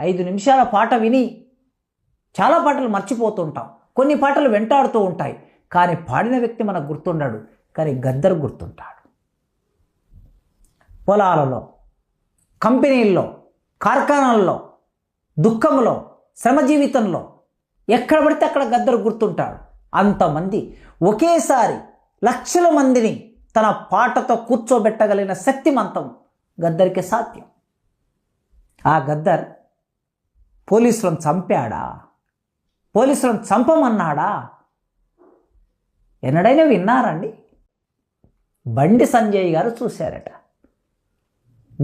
ఐదు నిమిషాల పాట విని చాలా పాటలు మర్చిపోతుంటాం. కొన్ని పాటలు వెంటాడుతూ ఉంటాయి. కానీ పాడిన వ్యక్తి మనకు గుర్తుండడు. కానీ గద్దరు గుర్తుంటాడు. పొలాలలో కంపెనీల్లో కార్ఖానాల్లో దుఃఖంలో శ్రమ జీవితంలో ఎక్కడ పడితే అక్కడ గద్దరు గుర్తుంటాడు. అంతమంది ఒకేసారి లక్షల మందిని తన పాటతో కూర్చోబెట్టగలిగిన శక్తిమంతం గద్దరికి సాధ్యం. ఆ గద్దర్ పోలీసులను చంపాడా? పోలీసులను చంపమన్నాడా? ఎన్నడైనా విన్నారండి? బండి సంజయ్ గారు చూశారట.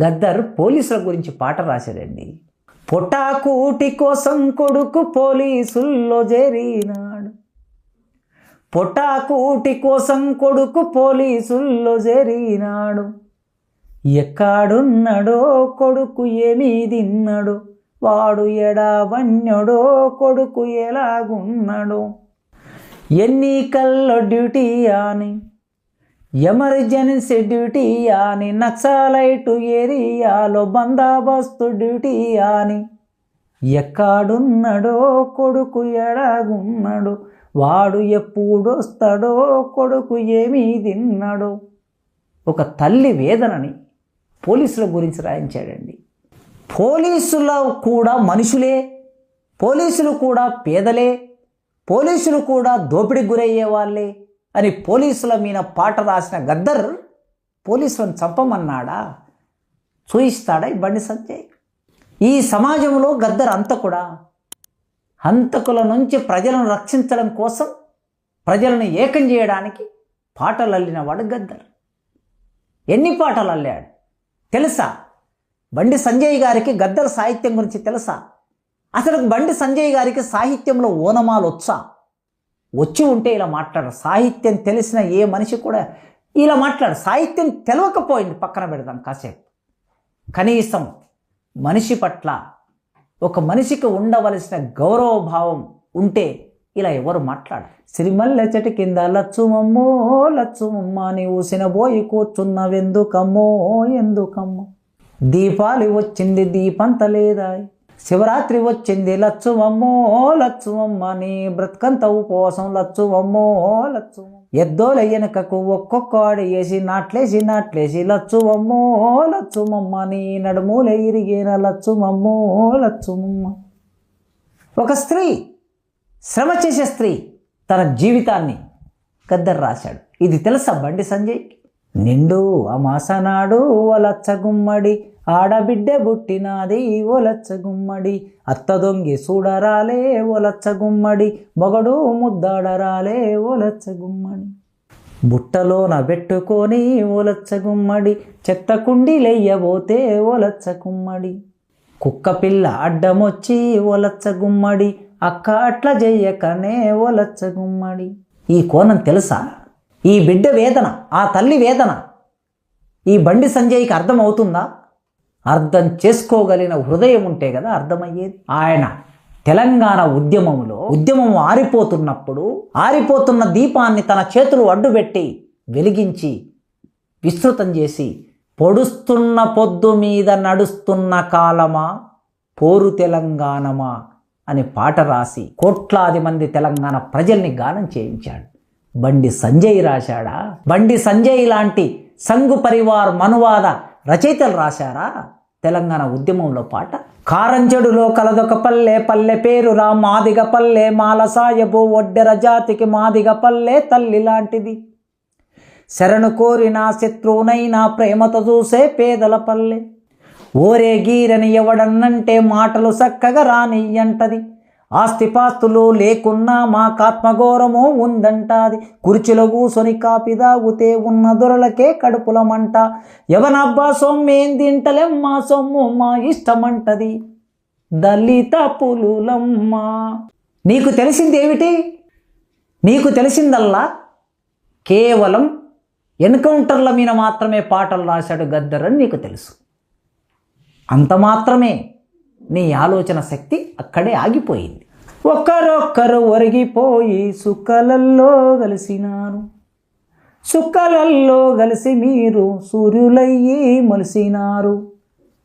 గద్దర్ పోలీసుల గురించి పాట రాశాడండి. పొటాకూటి కోసం కొడుకు పోలీసుల్లో చేరినాడు పొటాకూటి కోసం కొడుకు పోలీసుల్లో చేరినాడు ఎక్కడున్నాడో కొడుకు ఏమీ తిన్నాడో. వాడు ఎడావన్యడో కొడుకు ఎలాగున్నాడో. ఎన్నికల్లో డ్యూటీ అని ఎమర్జెన్సీ డ్యూటీ అని నక్సలైటు ఏరియాలో బందోబస్తు డ్యూటీ అని. ఎక్కడున్నాడో కొడుకు ఎడాగున్నాడు వాడు ఎప్పుడొస్తాడో కొడుకు ఏమీ తిన్నాడో. ఒక తల్లి వేదనని పోలీసుల గురించి రాయించాడండి. పోలీసులు కూడా మనుషులే పోలీసులు కూడా పేదలే పోలీసులు కూడా దోపిడీకి గురయ్యే వాళ్ళే అని పోలీసుల మీద పాట రాసిన గద్దర్ పోలీసులను చంపమన్నాడా? చూయిస్తాడా ఈ బండి సంజయ్? ఈ సమాజంలో గద్దర్ అంతకుడా హంతకుల నుంచి ప్రజలను రక్షించడం కోసం ప్రజలను ఏకం చేయడానికి పాటలు అల్లినవాడు గద్దర్. ఎన్ని పాటలు అల్లాడు? తెలుసా? బండి సంజయ్ గారికి గద్దల సాహిత్యం గురించి తెలుసా? అసలు బండి సంజయ్ గారికి సాహిత్యంలో ఓనమాలు వచ్చా? వచ్చి ఉంటే ఇలా మాట్లాడు. సాహిత్యం తెలిసిన ఏ మనిషి కూడా ఇలా మాట్లాడు. సాహిత్యం తెలవకపోయింది పక్కన పెడదాం కాసేపు. కనీసం మనిషి పట్ల ఒక మనిషికి ఉండవలసిన గౌరవ భావం ఉంటే ఇలా ఎవరు మాట్లాడు సిరిమల్లె చెట్టు కింద లచ్చుమమ్మో లచ్చుమమ్మ అని ఊసిన పోయి కూర్చున్నవెందుకమ్మో ఎందుకమ్మో? దీపాలు వచ్చింది దీపంత లేదా శివరాత్రి వచ్చింది లచ్చువమ్మో లచ్చుమమ్మ నీ బ్రతుకంత ఉపవాసం లచ్చువమ్మో లచ్చు ఎద్దోల వెనకకు ఒక్కొక్క వేసి నాట్లేసి నాట్లేసి లచ్చువమ్మో లచ్చుమమ్మ నీ నడుమూల ఇరిగేన లచ్చుమమ్మో లచ్చుమమ్మ ఒక స్త్రీ శ్రమ చేసే స్త్రీ తన జీవితాన్ని గద్దరు రాశాడు. ఇది తెలుసా బండి సంజయ్? నిండు అమాసనాడు ఒలచ్చ గుమ్మడి బుట్టినాది ఒలచ్చ గుమ్మడి. అత్త దొంగి చూడరాలే ఒలచ్చ గుమ్మడి మొగడు ముద్దాడరాలే ఒలచ్చ గుమ్మడి. బుట్టలోన పెట్టుకొని ఒలచ్చ గుమ్మడి చెత్త కుండీలెయ్యబోతే ఒలచ్చ గుమ్మడి. కుక్క పిల్ల అడ్డమొచ్చి ఒలచ్చ గుమ్మడి అక్క అట్లా చెయ్యకనే ఒలచ్చ గుమ్మడి. ఈ కోణం తెలుసా? ఈ బిడ్డ వేదన ఆ తల్లి వేదన ఈ బండి సంజయ్కి అర్థమవుతుందా? అర్థం చేసుకోగలిగిన హృదయం ఉంటే కదా అర్థమయ్యేది. ఆయన తెలంగాణ ఉద్యమంలో ఉద్యమం ఆరిపోతున్నప్పుడు ఆరిపోతున్న దీపాన్ని తన చేతులు అడ్డుపెట్టి వెలిగించి విస్తృతం చేసి పొడుస్తున్న పొద్దు మీద నడుస్తున్న కాలమా? పోరు తెలంగాణమా? అని పాట రాసి కోట్లాది మంది తెలంగాణ ప్రజల్ని గానం చేయించాడు. బండి సంజయ్ రాశాడా? బండి సంజయ్ లాంటి సంఘు పరివార్ మనువాద రచయితలు రాశారా? తెలంగాణ ఉద్యమంలో పాట. కారంచెడులో కలదొక పల్లె పల్లె పేరురా మాదిగ పల్లె మాలసాయబు ఒడ్డెర జాతికి మాదిగ పల్లె తల్లి లాంటిది. శరణు కోరిన శత్రువునైనా ప్రేమతో చూసే పేదల పల్లె. ఓరే గీరని ఎవడన్నంటే మాటలు చక్కగా రానియ్యంటది. ఆస్తిపాస్తులు లేకున్నా మాకాత్మఘోరము ఉందంటాది. కుర్చీలో కూసొని కాపిదాగుతే ఉన్న దొరలకే కడుపులమంట. ఎవనబ్బా సొమ్మేం తింటలేం మా సొమ్ము మా ఇష్టమంటది. దళిత పులులమ్మ. నీకు తెలిసింది ఏమిటి? నీకు తెలిసిందల్లా? కేవలం ఎన్కౌంటర్ల మీద మాత్రమే పాటలు రాశాడు గద్దర్ అని నీకు తెలుసు. అంత మాత్రమే నీ ఆలోచన శక్తి అక్కడే ఆగిపోయింది. ఒక్కరొక్కరు ఒరిగిపోయి సుక్కలల్లో కలిసినారు సుక్కలల్లో కలిసి మీరు సూర్యులయ్యి మొలిసినారు.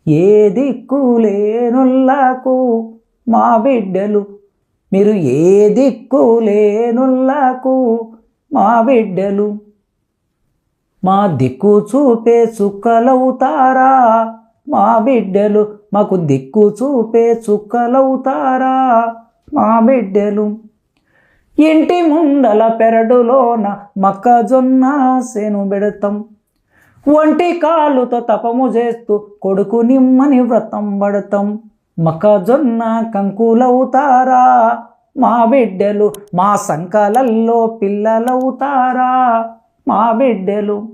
ఏ దిక్కు లేనుల్లాకు మా బిడ్డలు. మీరు ఏ దిక్కు లేనుల్లాకు మా బిడ్డలు. మా దిక్కు చూపే చుక్కలవుతారా మా బిడ్డలు? మాకు దిక్కు చూపే చుక్కలవుతారా మా బిడ్డలు. ఇంటి ముందల పెరడులోన మొక్కజొన్న సేను పెడతాం ఒంటి కాలుతో తపము చేస్తూ కొడుకు నిమ్మని వ్రతం పడతాం. మొక్కజొన్న కంకులవుతారా? మా బిడ్డలు మా సంకలల్లో పిల్లలవుతారా? మా బిడ్డలు.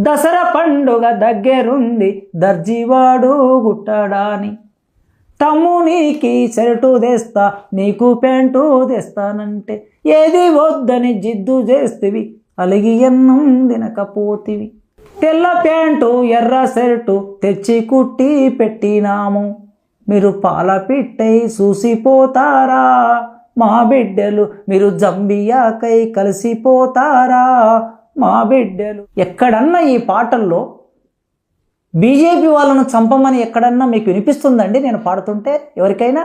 దసరా పండుగ దగ్గరుంది దర్జీవాడు గుట్టడాని. తమ్మునికి షర్టు తెస్తా నీకు ప్యాంటు తెస్తానంటే ఏది వద్దని జిద్దు చేస్తేవి అలిగి ఎన్నం తినకపోతివి. తెల్ల ప్యాంటు ఎర్ర షర్టు తెచ్చి కుట్టి పెట్టినాము. మీరు పాల పిట్టై చూసిపోతారా మా బిడ్డలు మీరు జంబియాకై కలిసిపోతారా? మా బిడ్డలు. ఎక్కడన్నా ఈ పాటల్లో బీజేపీ వాళ్ళను చంపమని ఎక్కడన్నా మీకు వినిపిస్తుందండి? నేను పాడుతుంటే ఎవరికైనా?